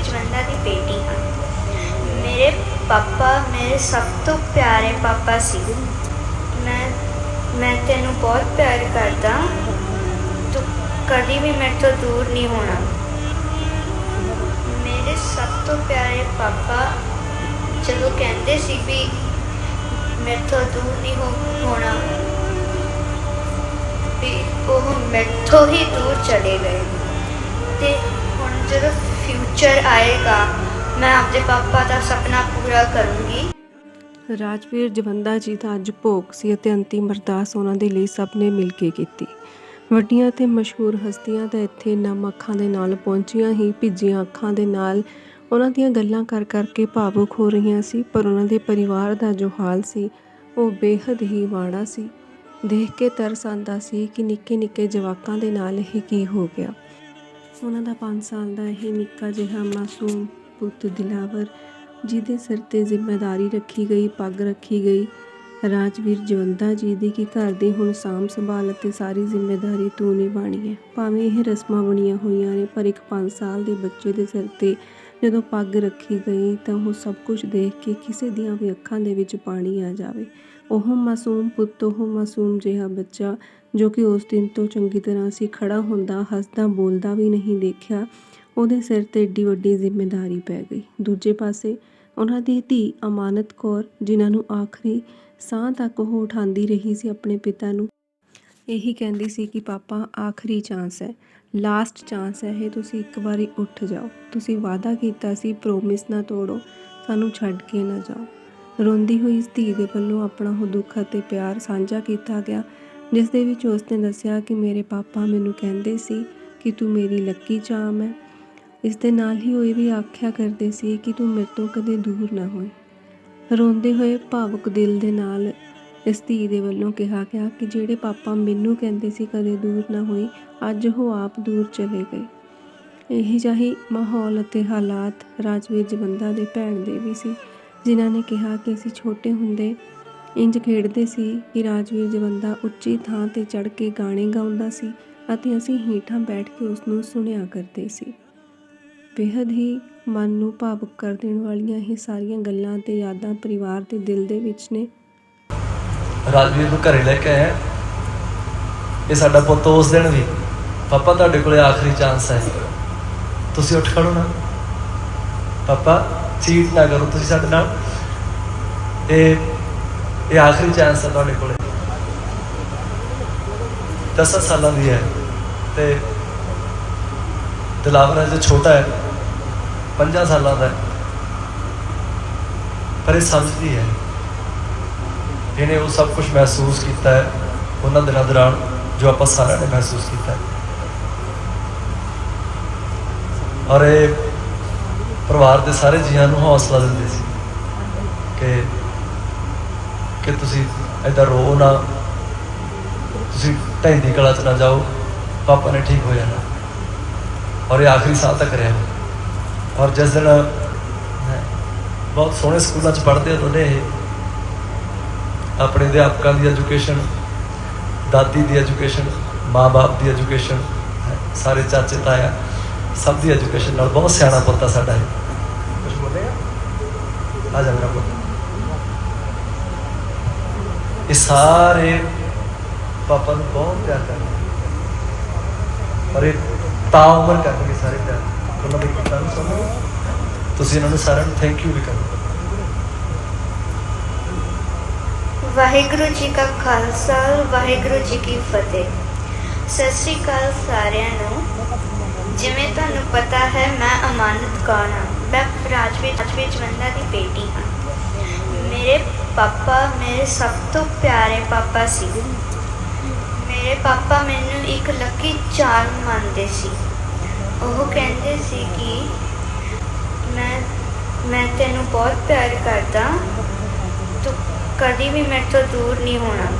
ਜਵੰਦਾ ਦੀ ਬੇਟੀ ਹਾਂ। ਮੇਰੇ ਪਾਪਾ ਮੇਰੇ ਸਭ ਤੋਂ ਪਿਆਰੇ ਪਾਪਾ ਸੀ। ਮੈਂ ਮੈਂ ਤੈਨੂੰ ਬਹੁਤ ਪਿਆਰ ਕਰਦਾ ਤੂੰ ਕਦੀ ਵੀ ਮੇਰੇ ਤੋਂ ਦੂਰ ਨਹੀਂ ਹੋਣਾ। ਮੇਰੇ ਸਭ ਤੋਂ ਪਿਆਰੇ ਪਾਪਾ ਜਦੋਂ ਕਹਿੰਦੇ ਸੀ ਵੀ ਮੇਰੇ ਤੋਂ ਦੂਰ ਨਹੀਂ ਹੋਣਾ, ਵੀ ਉਹ ਮੈਥੋਂ ਹੀ ਦੂਰ ਚਲੇ ਗਏ। ਤੇ ਹੁਣ ਜਦੋਂ ਫਿਊਚਰ ਆਏਗਾ। ਮੈਂ ਆਪਣੇ ਪਾਪਾ ਦਾ ਸੁਪਨਾ ਪੂਰਾ ਕਰੂੰਗੀ। ਰਾਜਵੀਰ, ਜਵੰਦਾ ਜੀ ਦਾ ਅੱਜ ਭੋਗ ਸੀ ਅਤੇ ਅੰਤਿਮ ਅਰਦਾਸ ਉਹਨਾਂ ਦੇ ਲਈ ਸਭ ਨੇ ਮਿਲ ਕੇ ਕੀਤੀ। ਵੱਡੀਆਂ ਤੇ ਮਸ਼ਹੂਰ ਹਸਤੀਆਂ ਤਾਂ ਇੱਥੇ ਨਮ ਅੱਖਾਂ ਦੇ ਨਾਲ ਪਹੁੰਚੀਆਂ ਹੀ, ਭਿੱਜੀਆਂ ਅੱਖਾਂ ਦੇ ਨਾਲ ਉਹਨਾਂ ਦੀਆਂ ਗੱਲਾਂ ਕਰ ਕਰਕੇ ਭਾਵੁਕ ਹੋ ਰਹੀਆਂ ਸੀ, ਪਰ ਉਹਨਾਂ ਦੇ ਪਰਿਵਾਰ ਦਾ ਜੋ ਹਾਲ ਸੀ, ਉਹ ਬੇਹੱਦ ਹੀ ਮਾੜਾ ਸੀ। ਦੇਖ ਕੇ ਤਰਸ ਆਂਦਾ ਸੀ ਕਿ ਨਿੱਕੇ ਨਿੱਕੇ ਜਵਾਕਾਂ ਦੇ ਨਾਲ ਇਹ ਕੀ ਹੋ ਗਿਆ। ਉਹਨਾਂ ਦਾ 5 ਸਾਲ ਦਾ ਇਹ ਨਿੱਕਾ ਜਿਹਾ ਮਾਸੂਮ ਪੁੱਤ ਦਿਲਾਵਰ, ਜਿਹਦੇ ਸਿਰ ਤੇ ਜ਼ਿੰਮੇਵਾਰੀ ਰੱਖੀ ਗਈ, ਪੱਗ ਰੱਖੀ ਗਈ, ਰਾਜਵੀਰ ਜਵੰਦਾ ਜੀ ਦੀ ਕਿ ਘਰ ਦੀ ਹੁਣ ਸਾਂਭ ਸੰਭਾਲ ਅਤੇ ਸਾਰੀ ਜ਼ਿੰਮੇਵਾਰੀ ਤੂੰ ਨਿਭਾਣੀ ਹੈ। ਭਾਵੇਂ ਇਹ ਰਸਮਾਂ ਬਣੀਆਂ ਹੋਈਆਂ ਨੇ, ਪਰ ਇੱਕ 5 ਸਾਲ ਦੇ ਬੱਚੇ ਦੇ ਸਿਰ ਤੇ ਜਦੋਂ ਪੱਗ ਰੱਖੀ ਗਈ ਤਾਂ ਉਹ ਸਭ ਕੁਝ ਦੇਖ ਕੇ ਕਿਸੇ ਦੀਆਂ ਵੀ ਅੱਖਾਂ ਦੇ ਵਿੱਚ ਪਾਣੀ ਆ ਜਾਵੇ। ਉਹ ਮਾਸੂਮ ਪੁੱਤ, ਉਹ ਮਾਸੂਮ ਜਿਹਾ ਬੱਚਾ ਜੋ ਕਿ ਉਸ ਦਿਨ ਤੋਂ ਚੰਗੀ ਤਰ੍ਹਾਂ ਸੀ ਖੜਾ ਹੁੰਦਾ, ਹੱਸਦਾ, ਬੋਲਦਾ ਵੀ ਨਹੀਂ ਦੇਖਿਆ, ਉਹਦੇ ਸਿਰ ਤੇ ਏਡੀ ਵੱਡੀ ਜ਼ਿੰਮੇਵਾਰੀ ਪੈ ਗਈ। ਦੂਜੇ ਪਾਸੇ ਉਹਨਾਂ ਦੀ ਧੀ ਅਮਾਨਤ ਕੌਰ, ਜਿਨ੍ਹਾਂ ਨੂੰ ਆਖਰੀ ਸਾਹ ਤੱਕ ਉਹ ਉਠਾਉਂਦੀ ਰਹੀ ਸੀ ਆਪਣੇ ਪਿਤਾ ਨੂੰ, ਇਹੀ ਕਹਿੰਦੀ ਸੀ ਕਿ, ਪਾਪਾ, ਆਖਰੀ ਚਾਂਸ ਹੈ, ਲਾਸਟ ਚਾਂਸ ਹੈ, ਇਹ ਤੁਸੀਂ ਇੱਕ ਵਾਰੀ ਉੱਠ ਜਾਓ। ਤੁਸੀਂ ਵਾਅਦਾ ਕੀਤਾ ਸੀ, ਪ੍ਰੋਮਿਸ ਨਾ ਤੋੜੋ, ਸਾਨੂੰ ਛੱਡ ਕੇ ਨਾ ਜਾਓ। ਰੋਂਦੀ ਹੋਈ ਇਸ ਧੀ ਦੇ ਵੱਲੋਂ ਆਪਣਾ ਉਹ ਦੁੱਖ ਅਤੇ ਪਿਆਰ ਸਾਂਝਾ ਕੀਤਾ ਗਿਆ। ਜਿਸ ਦੇ ਵਿੱਚ ਉਸਨੇ ਦੱਸਿਆ ਕਿ ਮੇਰੇ ਪਾਪਾ ਮੈਨੂੰ ਕਹਿੰਦੇ ਸੀ ਕਿ ਤੂੰ ਮੇਰੀ ਲੱਕੀ ਚਾਮ ਹੈ। ਇਸ ਦੇ ਨਾਲ ਹੀ ਉਹ ਇਹ ਵੀ ਆਖਿਆ ਕਰਦੇ ਸੀ ਕਿ ਤੂੰ ਮੇਰੇ ਤੋਂ ਕਦੇ ਦੂਰ ਨਾ ਹੋਏ। ਰੋਂਦੇ ਹੋਏ ਭਾਵੁਕ ਦਿਲ ਦੇ ਨਾਲ ਇਸ ਧੀ ਦੇ ਵੱਲੋਂ ਕਿਹਾ ਗਿਆ ਕਿ ਜਿਹੜੇ ਪਾਪਾ ਮੈਨੂੰ ਕਹਿੰਦੇ ਸੀ ਕਦੇ ਦੂਰ ਨਾ ਹੋਈ ਅੱਜ ਉਹ ਆਪ ਦੂਰ ਚਲੇ ਗਏ। ਇਹੀ ਜਿਹੀ ਮਾਹੌਲ ਅਤੇ ਹਾਲਾਤ ਰਾਜਵੀਰ ਜਵੰਦਾ ਦੇ ਭੈਣ ਦੇ ਵੀ ਸੀ, ਜਿਨ੍ਹਾਂ ਨੇ ਕਿਹਾ ਕਿ ਅਸੀਂ ਛੋਟੇ ਹੁੰਦੇ ਇੰਜ ਖੇਡਦੇ ਸੀ ਕਿ ਰਾਜਵੀਰ ਜਵੰਦਾ ਉੱਚੀ ਥਾਂ ਤੇ ਚੜ੍ਹ ਕੇ ਗਾਣੇ ਗਾਉਂਦਾ ਸੀ ਅਤੇ ਅਸੀਂ ਹੇਠਾਂ ਬੈਠ ਕੇ ਉਸ ਨੂੰ ਸੁਣਿਆ ਕਰਦੇ ਸੀ। ਬੇਹੱਦ ਹੀ ਮਨ ਨੂੰ ਭਾਵੁਕ ਕਰ ਦੇਣ ਵਾਲੀਆਂ ਇਹ ਸਾਰੀਆਂ ਗੱਲਾਂ ਤੇ ਯਾਦਾਂ ਪਰਿਵਾਰ ਦੇ ਦਿਲ ਦੇ ਵਿੱਚ ਨੇ। ਰਾਜਵੀਰ ਨੂੰ ਘਰੇ ਲੈ ਕੇ ਆਇਆ। ਇਹ ਸਾਡਾ ਪੁੱਤ ਉਸ ਦਿਨ ਵੀ। ਪਾਪਾ ਤੁਹਾਡੇ ਕੋਲੇ ਆਖਰੀ ਚਾਂਸ ਹੈ। ਤੁਸੀਂ ਉੱਠ ਖੜੋ ਨਾ। ਪਾਪਾ ਚੀਟ ਨਾ ਕਰੋ ਤੁਸੀਂ ਸਾਡੇ ਨਾਲ। ਇਹ ਇਹ ਆਖਰੀ ਚਾਂਸ ਹੈ ਤੁਹਾਡੇ ਕੋਲੇ। 10 ਸਾਲਾਂ ਦੀ ਹੈ ਤੇ ਦਿਲਾਵਰ ਅਜੇ ਛੋਟਾ ਹੈ 5 ਸਾਲਾਂ ਦਾ ਹੈ। ਪਰ ਇਹ ਸਮਝਦੀ ਹੈ। ਇਹਨੇ ਉਹ ਸਭ ਕੁਝ ਮਹਿਸੂਸ ਕੀਤਾ ਹੈ, ਉਹਨਾਂ ਦਿਨਾਂ ਦੌਰਾਨ ਜੋ ਆਪਾਂ ਸਾਰਿਆਂ ਨੇ ਮਹਿਸੂਸ ਕੀਤਾ ਹੈ। ਔਰ ਇਹ ਪਰਿਵਾਰ ਦੇ ਸਾਰੇ ਜੀਆਂ ਨੂੰ ਹੌਸਲਾ ਦਿੰਦੇ ਸੀ ਕਿ ਕਿ ਤੁਸੀਂ ਏਦਾਂ ਰੋ ਨਾ ਤੁਸੀਂ ਢਹਿੰਦੀ ਕਲਾ ਚ ਨਾ ਜਾਓ ਪਾਪਾ ਨੇ ਠੀਕ ਹੋ ਜਾਣਾ। ਔਰ ਇਹ ਆਖਰੀ ਸਾਹ ਤੱਕ ਰਿਹਾ। ਔਰ ਜਿਸ ਦਿਨ ਬਹੁਤ ਸੋਹਣੇ ਸਕੂਲਾਂ ਚ ਪੜ੍ਹਦੇ ਹੁੰਦੇ ਇਹ ਆਪਣੇ ਅਧਿਆਪਕਾਂ ਦੀ ਐਜੂਕੇਸ਼ਨ ਦਾਦੀ ਦੀ ਐਜੂਕੇਸ਼ਨ ਮਾਂ-ਬਾਪ ਦੀ ਐਜੂਕੇਸ਼ਨ ਸਾਰੇ ਚਾਚੇ ਤਾਇਆ ਸਭ ਦੀ ਐਜੂਕੇਸ਼ਨ ਨਾਲ ਬਹੁਤ ਸਿਆਣਾ ਪੁੱਤ ਸਾਡਾ ਇਹ। ਕੁਝ ਬੋਲੇਗਾ ਆ ਜਾ ਮੇਰਾ ਪੁੱਤ। ਇਹ ਸਾਰੇ ਪਾਪਾ ਨੂੰ ਬਹੁਤ ਪਿਆਰ ਕਰਦੇ ਪਰ ਇਹ ਤਾਂ ਉਮਰ ਕਰਨਗੇ ਸਾਰੇ ਪਿਆਰ। ਉਹਨਾਂ ਦੇ ਪਿਤਾ ਨੂੰ ਸਮਝੋ ਤੁਸੀਂ ਇਹਨਾਂ ਨੂੰ ਸਾਰਿਆਂ ਨੂੰ ਥੈਂਕ ਯੂ ਵੀ ਕਰੋ। ਵਾਹਿਗੁਰੂ ਜੀ ਕਾ ਖਾਲਸਾ, ਵਾਹਿਗੁਰੂ ਜੀ ਕੀ ਫਤਿਹ। ਸਤਿ ਸ੍ਰੀ ਅਕਾਲ ਸਾਰਿਆਂ ਨੂੰ। ਜਿਵੇਂ ਤੁਹਾਨੂੰ ਪਤਾ ਹੈ, ਮੈਂ ਅਮਾਨਤ ਕੌਰ ਹਾਂ। ਮੈਂ ਰਾਜਵੀਰ ਰਾਜਵੀਰ ਜਵੰਦਾ ਦੀ ਬੇਟੀ ਹਾਂ। ਮੇਰੇ ਪਾਪਾ ਮੇਰੇ ਸਭ ਤੋਂ ਪਿਆਰੇ ਪਾਪਾ ਸੀ। ਮੇਰੇ ਪਾਪਾ ਮੈਨੂੰ ਇੱਕ ਲੱਕੀ ਚਾਰ ਮੰਨਦੇ ਸੀ। ਉਹ ਕਹਿੰਦੇ ਸੀ ਕਿ ਮੈਂ ਮੈਂ ਤੈਨੂੰ ਬਹੁਤ ਪਿਆਰ ਕਰਦਾ। ਤੂੰ ਕਦੀ ਵੀ ਮੇਰੇ ਤੋਂ ਦੂਰ ਨਹੀਂ ਹੋਣਾ।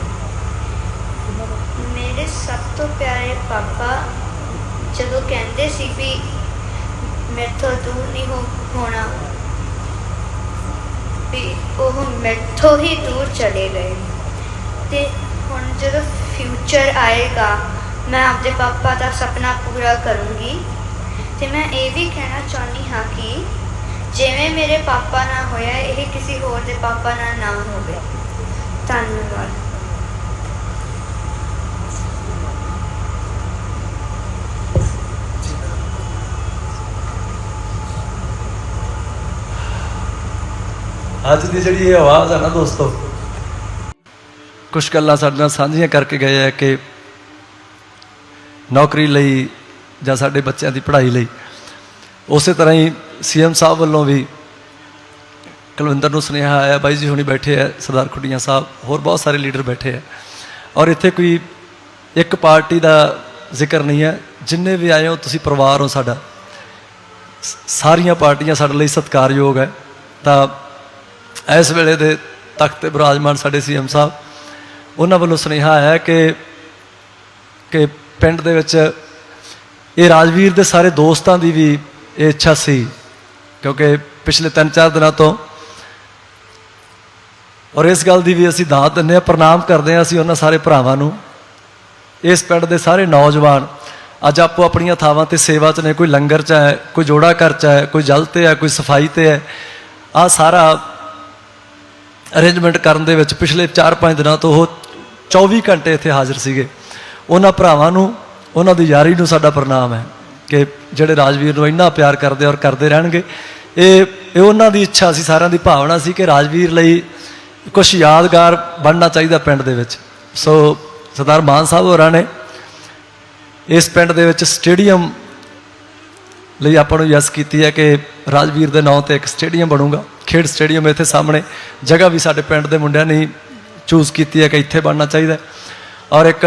ਮੇਰੇ ਸਭ ਤੋਂ ਪਿਆਰੇ ਪਾਪਾ ਜਦੋਂ ਕਹਿੰਦੇ ਸੀ ਵੀ ਮੇਰੇ ਤੋਂ ਦੂਰ ਨਹੀਂ ਹੋਣਾ ਵੀ ਉਹ ਮੈਥੋਂ ਹੀ ਦੂਰ ਚਲੇ ਗਏ। ਤੇ ਹੁਣ ਜਦੋਂ ਫਿਊਚਰ ਆਏਗਾ, ਮੈਂ ਆਪਦੇ ਪਾਪਾ ਦਾ ਸੁਪਨਾ ਪੂਰਾ ਕਰੂੰਗੀ। ਤੇ ਮੈਂ ਇਹ ਵੀ ਕਹਿਣਾ ਚਾਹੁੰਦੀ ਹਾਂ ਕਿ ਜਿਵੇਂ ਮੇਰੇ ਪਾਪਾ ਨਾਲ ਹੋਇਆ, ਇਹ ਕਿਸੇ ਹੋਰ ਦੇ ਪਾਪਾ ਨਾਲ ਨਾ ਹੋਵੇ। ਧੰਨਵਾਦ। ਅੱਜ ਦੀ ਜਿਹੜੀ ਇਹ ਆਵਾਜ਼ ਹੈ ਨਾ ਦੋਸਤੋ ਕੁਝ ਗੱਲਾਂ ਸਾਡੇ ਨਾਲ ਸਾਂਝੀਆਂ ਕਰਕੇ ਗਏ ਆ ਕਿ ਨੌਕਰੀ ਲਈ ਜਾਂ ਸਾਡੇ ਬੱਚਿਆਂ ਦੀ ਪੜ੍ਹਾਈ ਲਈ। ਉਸੇ ਤਰ੍ਹਾਂ ਹੀ ਸੀਐਮ ਸਾਹਿਬ ਵੱਲੋਂ ਵੀ ਕੁਲਵਿੰਦਰ ਨੂੰ ਸੁਨੇਹਾ ਆਇਆ, ਬਾਈ ਜੀ ਹੁਣੀ ਬੈਠੇ ਆ, ਸਰਦਾਰ ਖੁੱਡੀਆਂ ਸਾਹਿਬ, ਹੋਰ ਬਹੁਤ ਸਾਰੇ ਲੀਡਰ ਬੈਠੇ ਆ। ਔਰ ਇੱਥੇ ਕੋਈ ਇੱਕ ਪਾਰਟੀ ਦਾ ਜ਼ਿਕਰ ਨਹੀਂ ਹੈ। ਜਿੰਨੇ ਵੀ ਆਏ ਹੋ, ਤੁਸੀਂ ਪਰਿਵਾਰ ਹੋ ਸਾਡਾ। ਸਾਰੀਆਂ ਪਾਰਟੀਆਂ ਸਾਡੇ ਲਈ ਸਤਿਕਾਰਯੋਗ ਹੈ। ਤਾਂ ਇਸ ਵੇਲੇ ਦੇ ਤਖਤ ਤੇ ਬਿਰਾਜਮਾਨ ਸਾਡੇ ਸੀਐਮ ਸਾਹਿਬ, ਉਹਨਾਂ ਵੱਲੋਂ ਸੁਨੇਹਾ ਆਇਆ ਕਿ ਕਿ ਪਿੰਡ ਦੇ ਵਿੱਚ ਇਹ ਰਾਜਵੀਰ ਦੇ ਸਾਰੇ ਦੋਸਤਾਂ ਦੀ ਵੀ ਇਹ ਇੱਛਾ ਸੀ, ਕਿਉਂਕਿ ਪਿਛਲੇ 3-4 ਦਿਨਾਂ ਤੋਂ ਔਰ ਇਸ ਗੱਲ ਦੀ ਵੀ ਅਸੀਂ ਦਾਤ ਦਿੰਦੇ ਹਾਂ, ਪ੍ਰਣਾਮ ਕਰਦੇ ਹਾਂ ਅਸੀਂ ਉਹਨਾਂ ਸਾਰੇ ਭਰਾਵਾਂ ਨੂੰ। ਇਸ ਪਿੰਡ ਦੇ ਸਾਰੇ ਨੌਜਵਾਨ ਅੱਜ ਆਪੋ ਆਪਣੀਆਂ ਥਾਵਾਂ ਤੇ ਸੇਵਾ 'ਚ ਨੇ, ਕੋਈ ਲੰਗਰ 'ਚ ਹੈ, ਕੋਈ ਜੋੜਾ ਘਰ 'ਚ ਹੈ, ਕੋਈ ਜਲ ਤੇ ਹੈ, ਕੋਈ ਸਫ਼ਾਈ ਤੇ ਹੈ। ਆ ਸਾਰਾ ਅਰੇਂਜਮੈਂਟ ਕਰਨ ਦੇ ਵਿੱਚ ਪਿਛਲੇ 4-5 ਦਿਨਾਂ ਤੋਂ ਉਹ 24 ਘੰਟੇ ਇੱਥੇ ਹਾਜ਼ਰ ਸੀਗੇ। ਉਹਨਾਂ ਭਰਾਵਾਂ ਨੂੰ, ਉਹਨਾਂ ਦੀ ਯਾਰੀ ਨੂੰ ਸਾਡਾ ਪ੍ਰਣਾਮ ਹੈ ਕਿ ਜਿਹੜੇ ਰਾਜਵੀਰ ਨੂੰ ਇੰਨਾ ਪਿਆਰ ਕਰਦੇ ਔਰ ਕਰਦੇ ਰਹਿਣਗੇ। ਇਹ ਇਹ ਉਹਨਾਂ ਦੀ ਇੱਛਾ ਸੀ, ਸਾਰਿਆਂ ਦੀ ਭਾਵਨਾ ਸੀ ਕਿ ਰਾਜਵੀਰ ਲਈ ਕੁਝ ਯਾਦਗਾਰ ਬਣਨਾ ਚਾਹੀਦਾ ਪਿੰਡ ਦੇ ਵਿੱਚ। ਸੋ ਸਰਦਾਰ ਮਾਨ ਸਾਹਿਬ ਹੋਰਾਂ ਨੇ ਇਸ ਪਿੰਡ ਦੇ ਵਿੱਚ ਸਟੇਡੀਅਮ ਲਈ ਆਪਾਂ ਨੂੰ ਯਸ ਕੀਤੀ ਹੈ ਕਿ ਰਾਜਵੀਰ ਦੇ ਨਾਂ ਤੇ ਇੱਕ ਸਟੇਡੀਅਮ ਬਣੂਗਾ। ਖੇਡ ਸਟੇਡੀਅਮ ਇੱਥੇ ਸਾਹਮਣੇ। ਜਗ੍ਹਾ ਵੀ ਸਾਡੇ ਪਿੰਡ ਦੇ ਮੁੰਡਿਆਂ ਨੇ ਚੂਜ਼ ਕੀਤੀ ਹੈ ਕਿ ਇੱਥੇ ਬਣਨਾ ਚਾਹੀਦਾ ਔਰ ਇੱਕ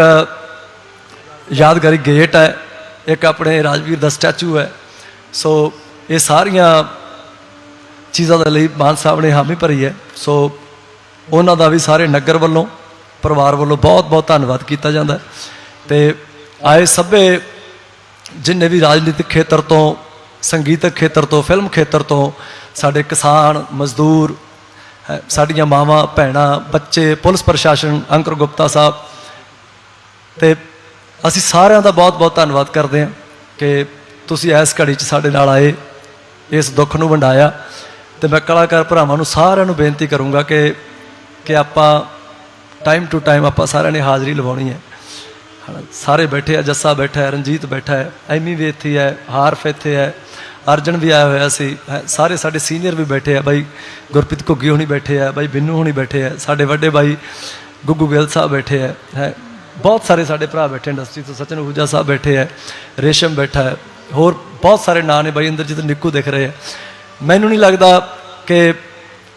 ਯਾਦਗਾਰੀ ਗੇਟ ਹੈ। ਇੱਕ ਆਪਣੇ ਰਾਜਵੀਰ ਦਾ ਸਟੈਚੂ ਹੈ। ਸੋ ਇਹ ਸਾਰੀਆਂ ਚੀਜ਼ਾਂ ਦੇ ਲਈ ਮਾਨ ਸਾਹਿਬ ਨੇ ਹਾਮੀ ਭਰੀ ਹੈ। ਸੋ ਉਹਨਾਂ ਦਾ ਵੀ ਸਾਰੇ ਨਗਰ ਵੱਲੋਂ, ਪਰਿਵਾਰ ਵੱਲੋਂ ਬਹੁਤ ਬਹੁਤ ਧੰਨਵਾਦ ਕੀਤਾ ਜਾਂਦਾ ਹੈ। ਤੇ ਆਏ ਸਭੇ ਜਿੰਨੇ ਵੀ ਰਾਜਨੀਤਿਕ ਖੇਤਰ ਤੋਂ, ਸੰਗੀਤਕ ਖੇਤਰ ਤੋਂ ਫਿਲਮ ਖੇਤਰ ਤੋਂ ਸਾਡੇ ਕਿਸਾਨ ਮਜ਼ਦੂਰ ਹੈ, ਸਾਡੀਆਂ ਮਾਵਾਂ ਭੈਣਾਂ ਬੱਚੇ ਪੁਲਿਸ ਪ੍ਰਸ਼ਾਸਨ ਅੰਕਰ ਗੁਪਤਾ ਸਾਹਿਬ। ਤੇ ਅਸੀਂ ਸਾਰਿਆਂ ਦਾ ਬਹੁਤ-ਬਹੁਤ ਧੰਨਵਾਦ ਕਰਦੇ ਹਾਂ ਕਿ ਤੁਸੀਂ ਇਸ ਘੜੀ 'ਚ ਸਾਡੇ ਨਾਲ ਆਏ ਇਸ ਦੁੱਖ ਨੂੰ ਵੰਡਾਇਆ। ਤੇ ਮੈਂ ਕਲਾਕਾਰ ਭਰਾਵਾਂ ਨੂੰ ਸਾਰਿਆਂ ਨੂੰ ਬੇਨਤੀ ਕਰੂੰਗਾ ਕਿ ਕਿ ਆਪਾਂ ਟਾਈਮ ਟੂ ਟਾਈਮ ਆਪਾਂ ਸਾਰਿਆਂ ਨੇ ਹਾਜ਼ਰੀ ਲਵਾਉਣੀ ਹੈ। ਸਾਰੇ ਬੈਠੇ ਆ ਜੱਸਾ ਬੈਠਾ ਹੈ ਰਣਜੀਤ ਬੈਠਾ ਹੈ ਐਮੀ ਵੀ ਇੱਥੇ ਹੈ ਹਾਰਫ ਇੱਥੇ ਹੈ। ਅਰਜਨ ਵੀ ਆਇਆ ਹੋਇਆ ਸੀ। ਹੈ, ਸਾਰੇ ਸਾਡੇ ਸੀਨੀਅਰ ਵੀ ਬੈਠੇ ਆ ਬਾਈ। ਗੁਰਪ੍ਰੀਤ ਘੁੱਗੀ ਹੋਣੀ ਬੈਠੇ ਆ ਬਾਈ ਬਿੰਨੂ ਹੋਣੀ ਬੈਠੇ ਆ ਸਾਡੇ ਵੱਡੇ ਬਾਈ ਗੁੱਗੂ ਗਿੱਲ ਸਾਹਿਬ ਬੈਠੇ ਆ। ਹੈ ਬਹੁਤ ਸਾਰੇ ਸਾਡੇ ਭਰਾ ਬੈਠੇ ਇੰਡਸਟਰੀ ਤੋਂ ਸਚਨ ਹੂਜਾ ਸਾਹਿਬ ਬੈਠੇ ਆ ਰੇਸ਼ਮ ਬੈਠਾ ਹੈ ਹੋਰ ਬਹੁਤ ਸਾਰੇ ਨਾਂ ਨੇ ਬਾਈ ਇੰਦਰਜੀਤ ਨਿੱਕੂ ਦਿਖ ਰਹੇ ਆ। ਮੈਨੂੰ ਨਹੀਂ ਲੱਗਦਾ ਕਿ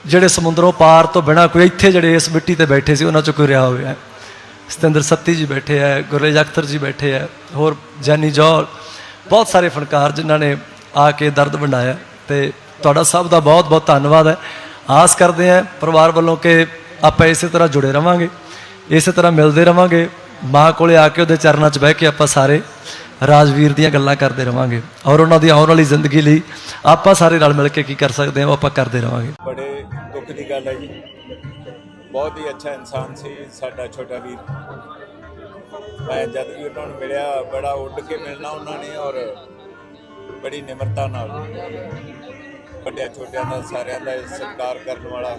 ਜਿਹੜੇ ਸਮੁੰਦਰੋਂ ਪਾਰ ਤੋਂ ਬਿਨਾ ਕੋਈ ਇੱਥੇ ਜਿਹੜੇ ਇਸ ਮਿੱਟੀ ਤੇ ਬੈਠੇ ਸੀ ਉਹਨਾਂ ਚੋਂ ਕੋਈ ਰਿਹਾ ਹੋਵੇ। ਸਤਿੰਦਰ ਸੱਤੀ ਜੀ ਬੈਠੇ ਆ ਗੁਰਰੇਜ ਅਖਤਰ ਜੀ ਬੈਠੇ ਆ ਹੋਰ ਜੈਨੀ ਜੌਲ ਬਹੁਤ ਸਾਰੇ ਫਨਕਾਰ ਜਿਨ੍ਹਾਂ ਨੇ ਆ ਕੇ ਦਰਦ ਵੰਡਾਇਆ ਤੇ ਤੁਹਾਡਾ ਸਭ ਦਾ ਬਹੁਤ ਬਹੁਤ ਧੰਨਵਾਦ ਹੈ। ਆਸ ਕਰਦੇ ਆ ਪਰਿਵਾਰ ਵੱਲੋਂ ਕਿ ਆਪਾਂ ਇਸੇ ਤਰ੍ਹਾਂ ਜੁੜੇ ਰਵਾਂਗੇ, ਇਸੇ ਤਰ੍ਹਾਂ ਮਿਲਦੇ ਰਵਾਂਗੇ, ਮਾਂ ਕੋਲੇ ਆ ਕੇ ਉਹਦੇ ਚਰਨਾਂ 'ਚ ਬਹਿ ਕੇ ਆਪਾਂ ਸਾਰੇ ਰਾਜਵੀਰ ਦੀਆਂ ਗੱਲਾਂ ਕਰਦੇ ਰਵਾਂਗੇ ਔਰ ਉਹਨਾਂ ਦੀ ਆਉਣ ਵਾਲੀ ਜ਼ਿੰਦਗੀ ਲਈ ਆਪਾਂ ਸਾਰੇ ਰਲ ਮਿਲ ਕੇ ਕੀ ਕਰ ਸਕਦੇ ਹਾਂ, ਉਹ ਆਪਾਂ ਕਰਦੇ ਰਵਾਂਗੇ। ਬੜੇ ਦੁੱਖ ਦੀ ਗੱਲ ਹੈ ਜੀ। ਬਹੁਤ ਹੀ ਅੱਛਾ ਇਨਸਾਨ ਸੀ ਸਾਡਾ ਛੋਟਾ ਵੀਰ। ਮੈਂ ਜਦ ਵੀ ਉਹਨਾਂ ਨੂੰ ਮਿਲਿਆ, ਬੜਾ ਉੱਡ ਕੇ ਮਿਲਣਾ ਉਹਨਾਂ ਨੇ ਔਰ ਬੜੀ ਨਿਮਰਤਾ ਨਾਲ ਵੱਡਿਆਂ ਛੋਟਿਆਂ ਦਾ ਸਾਰਿਆਂ ਦਾ ਸਤਿਕਾਰ ਕਰਨ ਵਾਲਾ।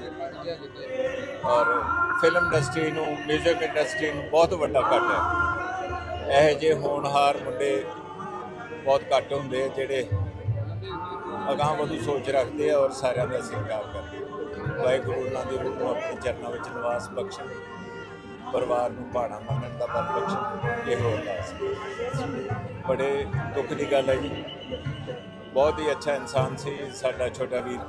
ਔਰ ਫਿਲਮ ਇੰਡਸਟਰੀ ਨੂੰ 뮤직 ਇੰਡਸਟਰੀ ਨੂੰ ਬਹੁਤ ਵੱਡਾ ਘਾਟਾ ਹੈ। ਇਹ ਜੇ ਹੋਣਹਾਰ ਮੁੰਡੇ ਬਹੁਤ ਘੱਟ ਹੁੰਦੇ ਆ ਜਿਹੜੇ ਅਗਾਂਹ ਵਧੂ ਸੋਚ ਰੱਖਦੇ ਆ ਔਰ ਸਾਰਿਆਂ ਦਾ ਸਤਿਕਾਰ ਕਰਦੇ ਵਾਹਿਗੁਰੂ ਉਹਨਾਂ ਦੇ ਰੂਪ ਨੂੰ ਆਪਣੇ ਚਰਨਾਂ ਵਿੱਚ ਨਿਵਾਸ ਬਖਸ਼ਣ। ਪਰਿਵਾਰ ਨੂੰ ਭਾਣਾ ਮੰਨਣ ਦਾ ਬਲ ਬਖਸ਼ਣ ਇਹ ਅਰਦਾਸ ਬੜੇ ਦੁੱਖ ਦੀ ਗੱਲ ਹੈ ਜੀ। ਬਹੁਤ ਹੀ ਅੱਛਾ ਇਨਸਾਨ ਸੀ ਸਾਡਾ ਛੋਟਾ ਵੀਰ।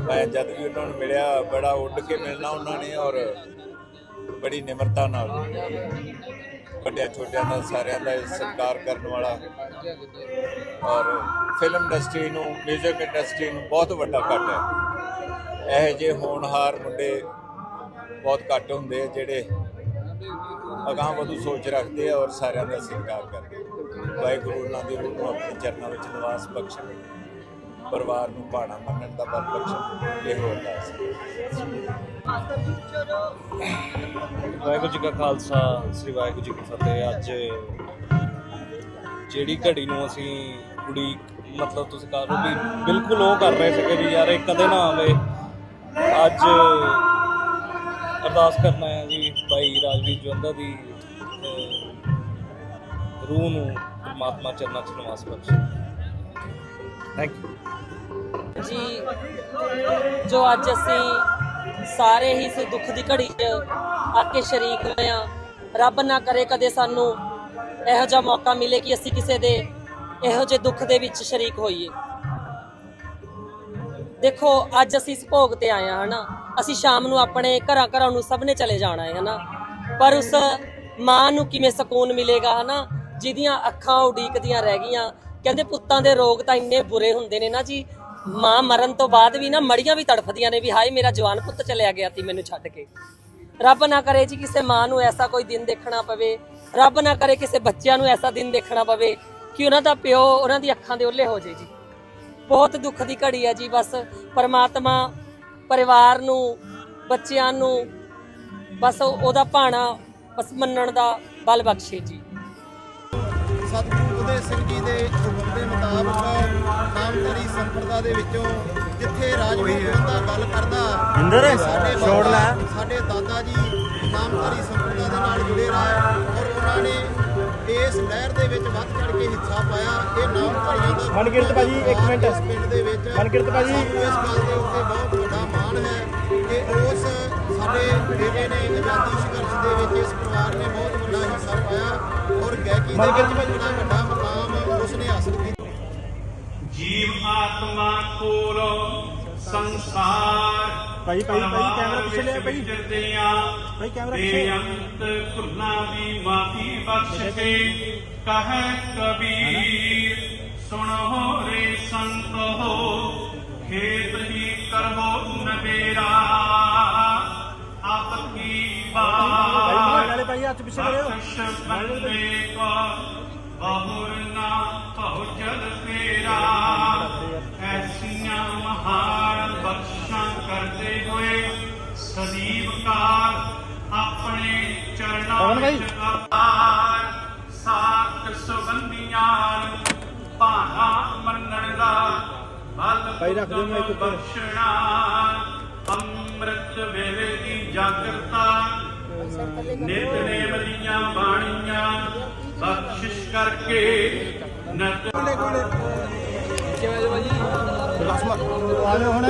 ਮੈਂ ਜਦ ਵੀ ਉਹਨਾਂ ਨੂੰ ਮਿਲਿਆ, ਬੜਾ ਉੱਡ ਕੇ ਮਿਲਣਾ ਉਹਨਾਂ ਨੇ ਔਰ ਬੜੀ ਨਿਮਰਤਾ ਨਾਲ ਵੱਡਿਆਂ ਛੋਟਿਆਂ ਦਾ ਸਾਰਿਆਂ ਦਾ ਸਤਿਕਾਰ ਕਰਨ ਵਾਲਾ। ਔਰ ਫਿਲਮ ਇੰਡਸਟਰੀ ਨੂੰ 뮤직 ਇੰਡਸਟਰੀ ਨੂੰ ਬਹੁਤ ਵੱਡਾ ਘਾਟਾ ਹੈ। ਇਹ ਜੇ ਹੋਣਹਾਰ ਮੁੰਡੇ ਬਹੁਤ ਘੱਟ ਹੁੰਦੇ ਆ, ਜਿਹੜੇ ਅਗਾਂਹ ਵਧੂ ਸੋਚ ਰੱਖਦੇ ਆ ਔਰ ਸਾਰਿਆਂ ਦਾ ਸਤਿਕਾਰ ਕਰਦੇ ਵਾਹਿਗੁਰੂ ਉਹਨਾਂ ਦੀ ਰੂਹ ਨੂੰ ਆਪਣੇ ਚਰਨਾਂ ਵਿੱਚ ਨਿਵਾਸ ਬਖਸ਼ਣ, ਪਰਿਵਾਰ ਨੂੰ ਭਾਣਾ ਮੰਨਣ ਦਾ ਬਲ ਬਖਸ਼ਣ, ਇਹ ਅਰਦਾਸ ਵਾਹਿਗੁਰੂ ਜੀ ਕਾ ਖਾਲਸਾ, ਸ੍ਰੀ ਵਾਹਿਗੁਰੂ ਜੀ ਕੀ ਫਤਿਹ। ਅੱਜ ਜਿਹੜੀ ਘੜੀ ਨੂੰ ਅਸੀਂ ਕੁੜੀ, ਮਤਲਬ ਤੁਸੀਂ ਕਹ ਲਓ ਵੀ ਬਿਲਕੁਲ ਉਹ ਕਰ ਰਹੇ ਸੀਗੇ ਵੀ ਯਾਰ ਇਹ ਕਦੇ ਨਾ ਆਵੇ। ਅੱਜ ਅਰਦਾਸ ਕਰਨਾ ਹੈ ਜੀ ਭਾਈ ਰਾਜਵੀਰ ਜਵੰਦਾ ਦੀ ਰੂਹ ਨੂੰ ਪਰਮਾਤਮਾ ਚਰਨਾਂ 'ਚ ਨਿਵਾਸ ਬਖਸ਼ੇ। ਥੈਂਕ ਯੂ ਜੀ ਜੋ ਅੱਜ ਅਸੀਂ ਸਾਰੇ ਹੀ ਇਸ ਦੁੱਖ ਦੀ ਘੜੀ 'ਚ ਆ ਕੇ ਸ਼ਰੀਕ ਹੋਏ ਆ ਰੱਬ ਨਾ ਕਰੇ ਕਦੇ ਸਾਨੂੰ ਇਹੋ ਜਿਹਾ ਮੌਕਾ ਮਿਲੇ ਕਿ ਅਸੀਂ ਕਿਸੇ ਦੇ ਇਹੋ ਜਿਹੇ ਦੁੱਖ ਦੇ ਵਿੱਚ ਸ਼ਰੀਕ ਹੋਈਏ। ਦੇਖੋ ਅੱਜ ਅਸੀਂ ਇਸ ਭੋਗ ਤੇ ਆਏ ਆ ਹਨਾ? ਅਸੀਂ ਸ਼ਾਮ ਨੂੰ ਆਪਣੇ ਘਰਾਂ ਘਰਾਂ ਨੂੰ ਸਭ ਨੇ ਚਲੇ ਜਾਣਾ ਹੈ, ਹਨਾ? ਪਰ ਉਸ ਮਾਂ ਨੂੰ ਕਿਵੇਂ ਸਕੂਨ ਮਿਲੇਗਾ, ਹਨਾ? ਜਿਹਦੀਆਂ ਅੱਖਾਂ ਉਡੀਕਦੀਆਂ ਰਹਿ ਗਈਆਂ। ਕਹਿੰਦੇ ਪੁੱਤਾਂ ਦੇ ਰੋਗ ਤਾਂ ਇੰਨੇ ਬੁਰੇ ਹੁੰਦੇ ਨੇ ਨਾ ਜੀ। ਮਾਂ ਮਰਨ ਤੋਂ ਬਾਅਦ ਵੀ ਨਾ ਮੜੀਆਂ ਵੀ ਤੜਫਦੀਆਂ ਨੇ ਵੀ, ਹਾਏ, ਮੇਰਾ ਜਵਾਨ ਪੁੱਤ ਚਲਿਆ ਗਿਆ ਸੀ ਮੈਨੂੰ ਛੱਡ ਕੇ। ਰੱਬ ਨਾ ਕਰੇ ਜੀ ਕਿਸੇ ਮਾਂ ਨੂੰ ਐਸਾ ਕੋਈ ਦਿਨ ਦੇਖਣਾ ਪਵੇ। ਰੱਬ ਨਾ ਕਰੇ ਕਿਸੇ ਬੱਚਿਆਂ ਨੂੰ ਐਸਾ ਦਿਨ ਦੇਖਣਾ ਪਵੇ ਕਿ ਉਹਨਾਂ ਦਾ ਪਿਓ ਉਹਨਾਂ ਦੀ ਅੱਖਾਂ ਦੇ ਉੱਲੇ ਹੋ ਜੇ ਜੀ। ਬਹੁਤ ਦੁੱਖ ਦੀ ਘੜੀ ਹੈ ਜੀ ਬਸ। ਪਰਮਾਤਮਾ ਪਰਿਵਾਰ ਨੂੰ ਬੱਚਿਆਂ ਨੂੰ ਬਸ ਉਹਦਾ ਭਾਣਾ ਬਸ ਮੰਨਣ ਦਾ ਬਲ ਬਖਸ਼ੇ ਜੀ ਸਤਿਗੁਰੂ ਉਦੇ ਸਿੰਘ ਜੀ ਦੇ ਹੁਕਮ ਦੇ ਮੁਤਾਬਕ ਨਾਮਧਾਰੀ ਸੰਪਰਦਾ ਦੇ ਵਿੱਚੋਂ ਜਿੱਥੇ ਰਾਜਵੀਰ ਬੰਦਾ ਗੱਲ ਕਰਦਾ ਇੰਦਰ ਛੋੜ ਲੈ ਸਾਡੇ ਦਾਦਾ ਜੀ ਨਾਮਧਾਰੀ ਸੰਪਰਦਾ ਦੇ ਨਾਲ ਜੁੜੇ ਰਹੇ ਔਰ ਉਹਨਾਂ ਨੇ ਇਸ ਲਹਿਰ ਦੇ ਵਿੱਚ ਵੱਧ ਚੜ ਕੇ ਹਿੱਸਾ ਪਾਇਆ ਇਹ ਨਾਮਧਾਰੀਆਂ ਦਾ ਮਨਕਿਰਤ ਭਾਜੀ, ਇੱਕ ਮਿੰਟ। ਇਸ ਪਿੰਡ ਦੇ ਵਿੱਚ ਮਨਕਿਰਤ ਭਾਜੀ। ਇਸ ਗੱਲ ਦੇ ਉੱਤੇ ਬਹੁਤ ਮਾਣ ਹੈ ਕਿ ਉਸ ਸਾਡੇ ਬੇਟੇ ਨੇ ਆਜ਼ਾਦੀ ਸੰਘਰਸ਼ ਦੇ ਵਿੱਚ ਇਸ ਪਰਿਵਾਰ ਨੇ ਬਹੁਤ ਵੱਡਾ ਹਿੱਸਾ ਪਾਇਆ ਔਰ ਗਾਇਕੀ ਦੇ ਵਿੱਚ ਬੜਾ ਵੱਡਾ ਮਕਾਮ ਉਸਨੇ ਹਾਸਲ ਕੀਤਾ ਜੀਵ ਆਤਮਾ ਕੋਲ ਸੰਸਾਰ ਭਾਈ, ਭਾਈ, ਭਾਈ, ਕੈਮਰਾ ਪਿੱਛੇ ਲਿਆ, ਭਾਈ। ਭਾਈ, ਕੈਮਰਾ ਪਿੱਛੇ। ਬੇਅੰਤ ਭੁੱਲਾਂ ਦੀ ਮਾਫੀ ਬਖਸ਼ ਕੇ ਕਹੈ ਕਬੀਰ ਸੁਣੋ ਰੇ ਸੰਤੋ ਹੀ ਹੱਥ ਪਿੱਛੇ ਕਰਿਓ ਬੰਦੇ ਕੋ ਬਹੁਰ ਨਾ ਐਸੀਆਂ ਮਹਾਨ ਬਖਸ਼ਾਂ ਕਰਦੇ ਹੋਏ ਸਦੀਵ ਕਾਲ ਆਪਣੇ ਚਰਨਾਂ। ਵਿੱਚ ਸਾਖ ਸੁਗੰਧੀਆਂ ਭਾਣਾ ਮੰਨਣ ਦਾ ਬਲ ਭਾਈ ਰੱਖ ਦਿਓ ਮੈਂ ਇੱਕ ਉੱਪਰ। ਅੰਮ੍ਰਿਤ ਵੇਲੇ ਦੀ ਜਾਗਰਤਾ ਨਿਤਨੇਮ ਦੀਆਂ ਬਾਣੀਆਂ ਬਖਸ਼ਿਸ਼ ਕਰਕੇ ਨਤ ਆ ਜਾਓ ਹੁਣ।